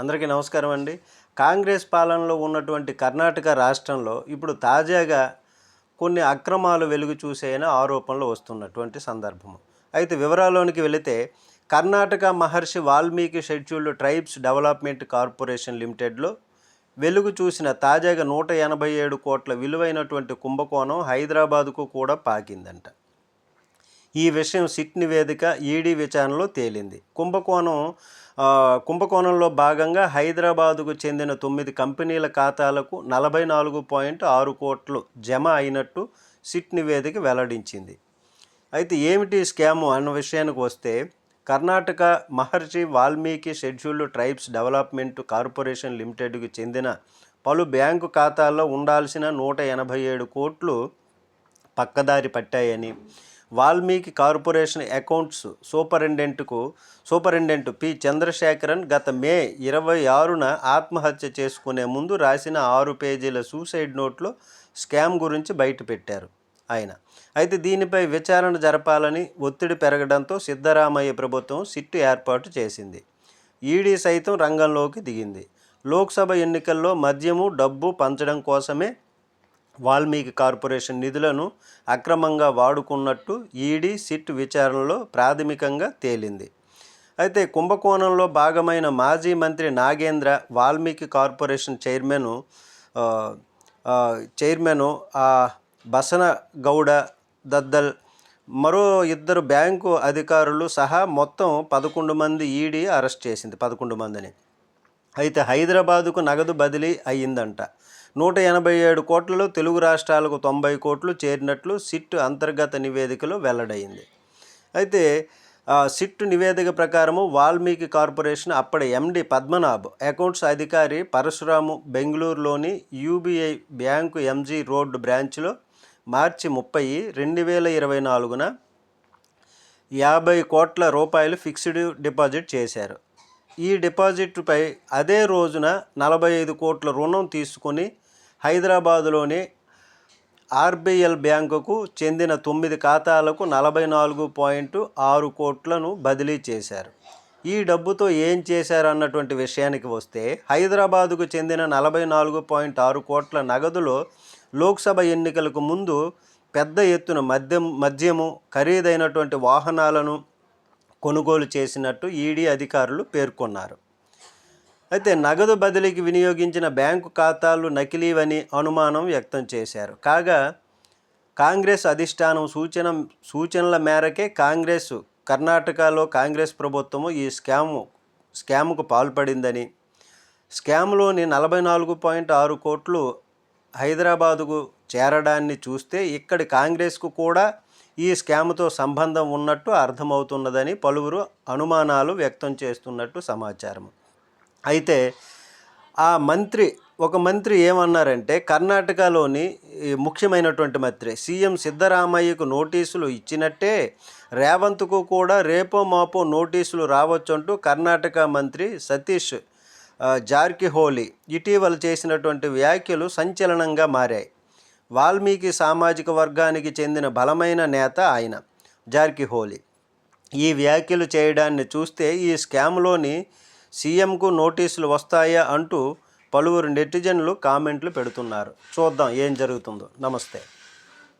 అందరికీ నమస్కారం అండి. కాంగ్రెస్ పాలనలో ఉన్నటువంటి కర్ణాటక రాష్ట్రంలో ఇప్పుడు తాజాగా కొన్ని అక్రమాలు వెలుగు చూసేయని ఆరోపణలు వస్తున్నటువంటి సందర్భము. అయితే వివరాల్లోనికి వెళితే Karnataka Maharshi Valmiki scheduled tribes development corporation లిమిటెడ్లో వెలుగు చూసిన తాజాగా నూట ఎనభై ఏడు కోట్ల విలువైనటువంటి కుంభకోణం హైదరాబాదుకు కూడా పాకిందంట. ఈ విషయం సిట్ నివేదిక ఈడీ విచారణలో తేలింది. కుంభకోణం కుంభకోణంలో భాగంగా హైదరాబాదుకు చెందిన తొమ్మిది కంపెనీల ఖాతాలకు నలభై నాలుగు పాయింట్ ఆరు కోట్లు జమ అయినట్టు సిట్ నివేదిక వెల్లడించింది. అయితే ఏమిటి స్కాము అన్న విషయానికి వస్తే Karnataka Maharshi Valmiki scheduled tribes development corporation లిమిటెడ్కు చెందిన పలు బ్యాంకు ఖాతాల్లో ఉండాల్సిన నూట ఎనభై ఏడు కోట్లు పక్కదారి పట్టాయని వాల్మీకి కార్పొరేషన్ అకౌంట్స్ సూపరింటెండెంట్కు సూపరింటెండెంట్ పి. చంద్రశేఖరన్ గత మే ఇరవై ఆరున ఆత్మహత్య చేసుకునే ముందు రాసిన ఆరు పేజీల సూసైడ్ నోట్లో స్కామ్ గురించి బయటపెట్టారు ఆయన. అయితే దీనిపై విచారణ జరపాలని ఒత్తిడి పెరగడంతో సిద్ధరామయ్య ప్రభుత్వం సిట్టు ఏర్పాటు చేసింది. ఈడీ సైతం రంగంలోకి దిగింది. లోక్సభ ఎన్నికల్లో మద్యము డబ్బు పంచడం కోసమే వాల్మీకి కార్పొరేషన్ నిధులను అక్రమంగా వాడుకున్నట్టు ఈడీ సిట్ విచారణలో ప్రాథమికంగా తేలింది. అయితే కుంభకోణంలో భాగమైన మాజీ మంత్రి Nagendra Valmiki corporation chairman chairman chairman Basana Gowda Daddal మరో ఇద్దరు బ్యాంకు అధికారులు సహా మొత్తం పదకొండు మంది ఈడీ అరెస్ట్ చేసింది పదకొండు మందిని. అయితే హైదరాబాదుకు నగదు బదిలీ అయ్యిందంట. నూట ఎనభై ఏడు కోట్లలో తెలుగు రాష్ట్రాలకు తొంభై కోట్లు చేరినట్లు సిట్ అంతర్గత నివేదికలో వెల్లడైంది. అయితే సిట్ నివేదిక ప్రకారము వాల్మీకి కార్పొరేషన్ అప్పటి ఎండి పద్మనాభ్ అకౌంట్స్ అధికారి పరశురాము బెంగళూరులోని యూబీఐ బ్యాంకు ఎంజీ రోడ్ బ్రాంచ్లో మార్చి ముప్పై రెండు వేల ఇరవై నాలుగున యాభై కోట్ల రూపాయలు ఫిక్స్డ్ డిపాజిట్ చేశారు. ఈ డిపాజిట్పై అదే రోజున నలభై ఐదు కోట్ల రుణం తీసుకొని హైదరాబాదులోని ఆర్బిఎల్ బ్యాంకుకు చెందిన తొమ్మిది ఖాతాలకు నలభై నాలుగు పాయింట్ ఆరు కోట్లను బదిలీ చేశారు. ఈ డబ్బుతో ఏం చేశారు అన్నటువంటి విషయానికి వస్తే హైదరాబాదుకు చెందిన నలభై నాలుగు పాయింట్ ఆరు కోట్ల నగదులో లోక్సభ ఎన్నికలకు ముందు పెద్ద ఎత్తున మద్యం మద్యము ఖరీదైనటువంటి వాహనాలను కొనుగోలు చేసినట్టు ఈడీ అధికారులు పేర్కొన్నారు. అయితే నగదు బదిలీకి వినియోగించిన బ్యాంకు ఖాతాలు నకిలీవని అనుమానం వ్యక్తం చేశారు. కాగా కాంగ్రెస్ అధిష్టానం సూచన సూచనల మేరకే కాంగ్రెస్ కర్ణాటకలో కాంగ్రెస్ ప్రభుత్వము ఈ స్కాము స్కాముకు పాల్పడిందని స్కామ్లోని నలభై నాలుగు పాయింట్ ఆరు కోట్లు హైదరాబాదుకు చేరడాన్ని చూస్తే ఇక్కడి కాంగ్రెస్కు కూడా ఈ స్కామ్తో సంబంధం ఉన్నట్టు అర్థమవుతున్నదని పలువురు అనుమానాలు వ్యక్తం చేస్తున్నట్టు సమాచారం. అయితే ఆ మంత్రి ఒక మంత్రి ఏమన్నారంటే కర్ణాటకలోని ముఖ్యమైనటువంటి మంత్రి సీఎం సిద్ధరామయ్యకు నోటీసులు ఇచ్చినట్టే రేవంత్కు కూడా రేపో మాపో నోటీసులు రావచ్చంటూ కర్ణాటక మంత్రి సతీష్ జార్కిహోలీ ఇటీవల చేసినటువంటి వ్యాఖ్యలు సంచలనంగా మారాయి. వాల్మీకి సామాజిక వర్గానికి చెందిన బలమైన నేత ఆయన. జార్కిహోలీ ఈ వ్యాఖ్యలు చేయడాన్ని చూస్తే ఈ స్కామ్లోని సీఎంకు నోటీసులు వస్తాయా అంటూ పలువురు నెటిజన్లు కామెంట్లు పెడుతున్నారు. చూద్దాం ఏం జరుగుతుందో. నమస్తే.